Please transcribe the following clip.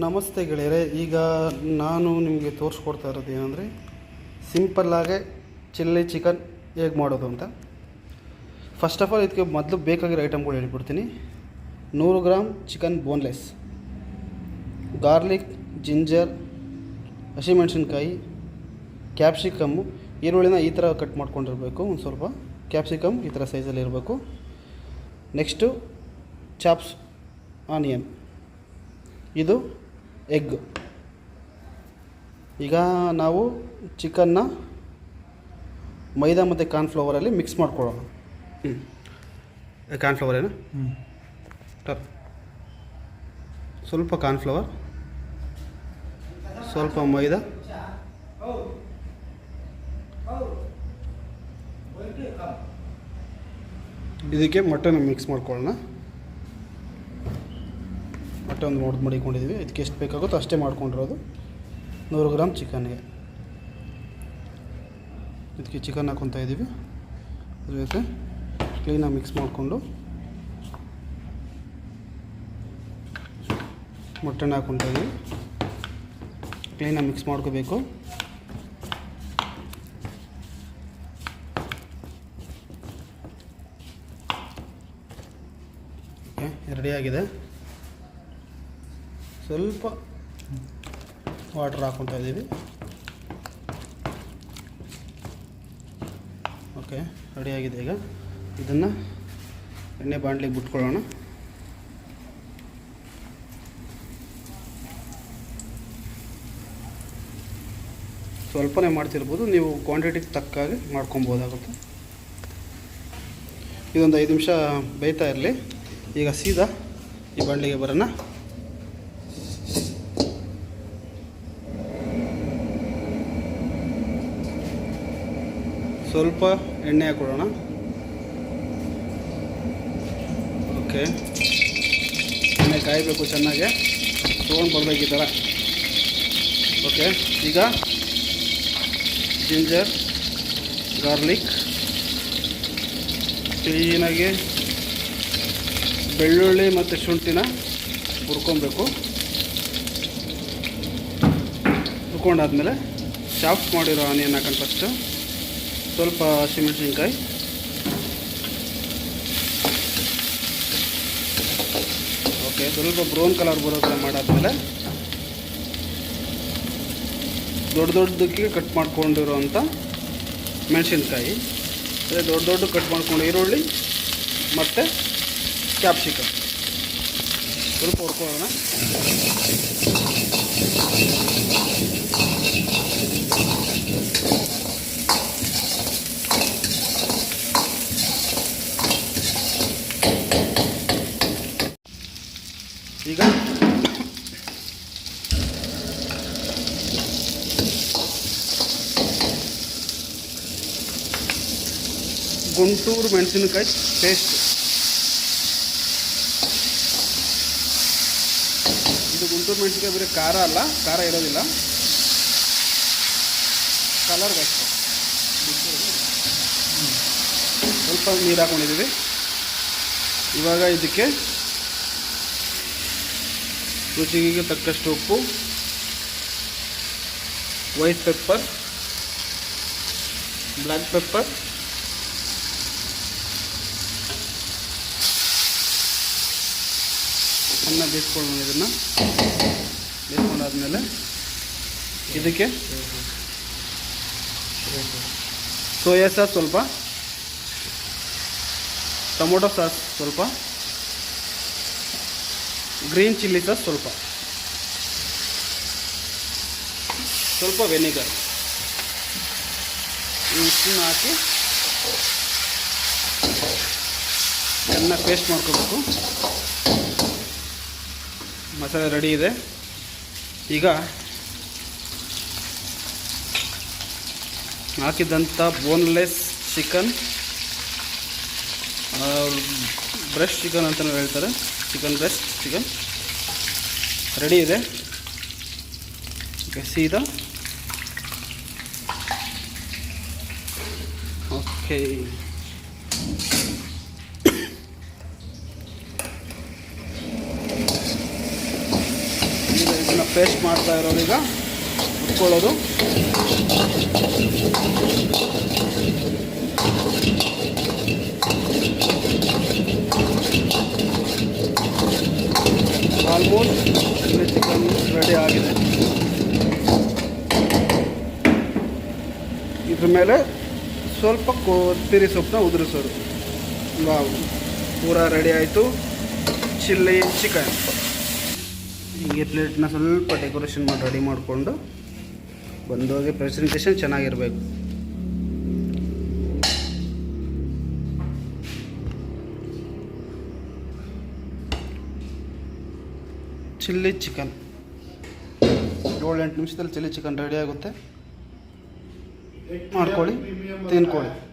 ನಮಸ್ತೆ ಗೆಳೆಯರೆ, ಈಗ ನಾನು ನಿಮಗೆ ತೋರಿಸ್ಕೊಡ್ತಾ ಇರೋದು ಏನಂದರೆ ಸಿಂಪಲ್ಲಾಗೆ ಚಿಲ್ಲಿ ಚಿಕನ್ ಹೇಗೆ ಮಾಡೋದು ಅಂತ. ಫಸ್ಟ್ ಆಫ್ ಆಲ್ ಇದಕ್ಕೆ ಮೊದಲು ಬೇಕಾಗಿರೋ ಐಟಮ್ಗಳು ಹೇಳ್ಬಿಡ್ತೀನಿ. ನೂರು gram chicken boneless garlic ginger ಹಸಿಮೆಣಸಿನ್ಕಾಯಿ ಕ್ಯಾಪ್ಸಿಕಮ್ಮು ಈರುಳ್ಳಿನ ಈ ಥರ ಕಟ್ ಮಾಡ್ಕೊಂಡಿರಬೇಕು, ಒಂದು ಸ್ವಲ್ಪ ಕ್ಯಾಪ್ಸಿಕಮ್ ಈ ಥರ ಸೈಜಲ್ಲಿ ಇರಬೇಕು. ನೆಕ್ಸ್ಟು ಚಾಪ್ಸ್ ಆನಿಯನ್ ಇದು ಎಗ್ ಈಗ ನಾವು ಚಿಕನ್ನ ಮೈದಾ ಮತ್ತು ಕಾರ್ನ್ಫ್ಲವರಲ್ಲಿ ಮಿಕ್ಸ್ ಮಾಡ್ಕೊಳ್ಳೋಣ. ಹ್ಞೂ ಕಾರ್ನ್ಫ್ಲವರ್ ಏನು? ಟರ್ ಸ್ವಲ್ಪ ಕಾರ್ನ್ಫ್ಲವರ್ ಸ್ವಲ್ಪ ಮೈದಾ. ಇದಕ್ಕೆ ಮಟನ್ ಮಿಕ್ಸ್ ಮಾಡ್ಕೊಳ್ಳೋಣ. ಮಟನ್ ಮೋಡ್ ಮಡಿಕೊಂಡಿದ್ದೀವಿ ಇದಕ್ಕೆ ಎಷ್ಟು ಬೇಕಾಗುತ್ತೋ ಅಷ್ಟೇ ಮಾಡ್ಕೊಂಡಿರೋದು. ನೂರು ಗ್ರಾಮ್ ಚಿಕನ್ಗೆ ಇದಕ್ಕೆ ಚಿಕನ್ ಹಾಕೊತಾ ಇದ್ದೀವಿ. ಅದ್ರ ಜೊತೆ ಕ್ಲೀನಾಗಿ ಮಿಕ್ಸ್ ಮಾಡಿಕೊಂಡು ಮಟನ್ ಹಾಕ್ಕೊತಾ ಇದ್ದೀವಿ. ಕ್ಲೀನಾಗಿ ಮಿಕ್ಸ್ ಮಾಡ್ಕೋಬೇಕು. ಓಕೆ ರೆಡಿಯಾಗಿದೆ ಸ್ವಲ್ಪ ವಾಟರ್ ಹಾಕ್ಕೊತಾ ಇದ್ದೀವಿ. ಓಕೆ ರೆಡಿಯಾಗಿದೆ ಈಗ. ಇದನ್ನು ಎಣ್ಣೆ ಬಾಣಲಿಗೆ ಬಿಟ್ಕೊಳ್ಳೋಣ. ಸ್ವಲ್ಪನೇ ಮಾಡ್ತಿರ್ಬೋದು, ನೀವು ಕ್ವಾಂಟಿಟಿಗೆ ತಕ್ಕಾಗಿ ಮಾಡ್ಕೊಬೋದಾಗುತ್ತೆ ಇದೊಂದು ಐದು ನಿಮಿಷ ಬೇಯ್ತಾ ಇರಲಿ. ಈಗ ಸೀದಾ ಈ ಬಾಣಲಿಗೆ ಬರೋಣ. ಸ್ವಲ್ಪ ಎಣ್ಣೆ ಹಾಕೊಡೋಣ ಓಕೆ. ಎಣ್ಣೆ ಕಾಯಬೇಕು ಚೆನ್ನಾಗೆ. ತೊಗೊಂಡು ಬರಬೇಕು ಈ ಥರ. ಓಕೆ. ಈಗ ಜಿಂಜರ್, ಗಾರ್ಲಿಕ್, ಕ್ಲೀನಾಗಿ ಬೆಳ್ಳುಳ್ಳಿ ಮತ್ತು ಶುಂಠಿನ ಹುರ್ಕೊಬೇಕು. ಹುರ್ಕೊಂಡಾದ್ಮೇಲೆ ಚಾಪ್ಸ್ ಮಾಡಿರೋ ಆನಿಯನ್ ಹಾಕೊಂಡು ಫಸ್ಟು ಸ್ವಲ್ಪ ಹಸಿಮೆಣಸಿನ್ಕಾಯಿ ಓಕೆ ಸ್ವಲ್ಪ ಬ್ರೌನ್ ಕಲರ್ ಬರೋ ಥರ ಮಾಡಾದ್ಮೇಲೆ ದೊಡ್ಡ ದೊಡ್ಡದಕ್ಕೆ ಕಟ್ ಮಾಡ್ಕೊಂಡಿರೋವಂಥ ಮೆಣಸಿನ್ಕಾಯಿ. ಅದೇ ದೊಡ್ಡ ದೊಡ್ಡ ಕಟ್ ಮಾಡ್ಕೊಂಡು ಈರುಳ್ಳಿ ಮತ್ತು ಕ್ಯಾಪ್ಸಿಕಮ್ ಸ್ವಲ್ಪ ಹುರ್ಕೊಳ್ಳೋಣ. ಈಗ ಗುಂಟೂರು ಮೆಣಸಿನಕಾಯಿ ಪೇಸ್ಟ್ ಇದು ಗುಂಟೂರು ಮೆಣಸಿನಕಾಯಿ ಬರೀ ಖಾರ ಅಲ್ಲ, ಖಾರ ಇರೋದಿಲ್ಲ. ಕಲರ್ ಕಲರ್ಗಷ್ಟೇ ಸ್ವಲ್ಪ ನೀರು ಹಾಕೊಂಡಿದ್ದೀವಿ. ಇವಾಗ ಇದಕ್ಕೆ ರುಚಿಗೆ ತಕ್ಕಷ್ಟು ಉಪ್ಪು ವೈಟ್ ಪೆಪ್ಪರ್ ಬ್ಲ್ಯಾಕ್ ಪೆಪ್ಪರ್ ಅನ್ನ ಬೇಯಿಸ್ಕೊಳ್ಳೋಣ ಇದನ್ನು ಬೇಯಿಸ್ಕೊಂಡಾದ್ಮೇಲೆ ಇದಕ್ಕೆ ಸೋಯಾ ಸಾಸ್ ಸ್ವಲ್ಪ ಟೊಮೊಟೊ ಸಾಸ್ ಸ್ವಲ್ಪ ಗ್ರೀನ್ ಚಿಲ್ಲಿ ಸಾಸ್ ಸ್ವಲ್ಪ. ಸ್ವಲ್ಪ ವೆನಿಗರ್ ಇಷ್ಟನ್ನು ಹಾಕಿ ಚೆನ್ನಾಗಿ ಪೇಸ್ಟ್ ಮಾಡ್ಕೋಬೇಕು. ಮಸಾಲೆ ರೆಡಿ ಇದೆ. ಈಗ ಹಾಕಿದಂಥ ಬೋನ್ಲೆಸ್ ಚಿಕನ್ ಬ್ರೆಸ್ಟ್ ಚಿಕನ್ ಅಂತಲೂ ಹೇಳ್ತಾರೆ. Chicken breast chicken. ರೆಡಿ ಇದೆ. ಓಕೆ ಓಕೆ ಈಗ ಪೇಸ್ಟ್ ಮಾಡ್ತಾ ಇರೋದು ಈಗ. ಉಟ್ಕೊಳ್ಳೋದು ಆಲ್ಮೋಸ್ಟ್ ಚಿಲ್ಲಿ ಚಿಕನ್ ರೆಡಿ ಆಗಿದೆ ಇದ್ರ ಮೇಲೆ ಸ್ವಲ್ಪ ಕೊತ್ತಿರಿ ಸೊಪ್ಪನ್ನ ಉದುರಿಸೋರು ವಾವ್, ಪೂರ ರೆಡಿ ಆಯಿತು. Chilli chicken. ಹೀಗೆ ಪ್ಲೇಟ್ನ ಸ್ವಲ್ಪ ಡೆಕೋರೇಷನ್ ಮಾಡಿ ರೆಡಿ ಮಾಡಿಕೊಂಡು ಬಂದೋಗಿ ಪ್ರೆಸೆಂಟೇಷನ್ ಚೆನ್ನಾಗಿರಬೇಕು. Chilli chicken. ಏಳು ಎಂಟು ನಿಮಿಷದಲ್ಲಿ ಚಿಲ್ಲಿ ಚಿಕನ್ ರೆಡಿ ಆಗುತ್ತೆ. ಮಾಡ್ಕೊಳ್ಳಿ ತಿನ್ಕೊಳ್ಳಿ.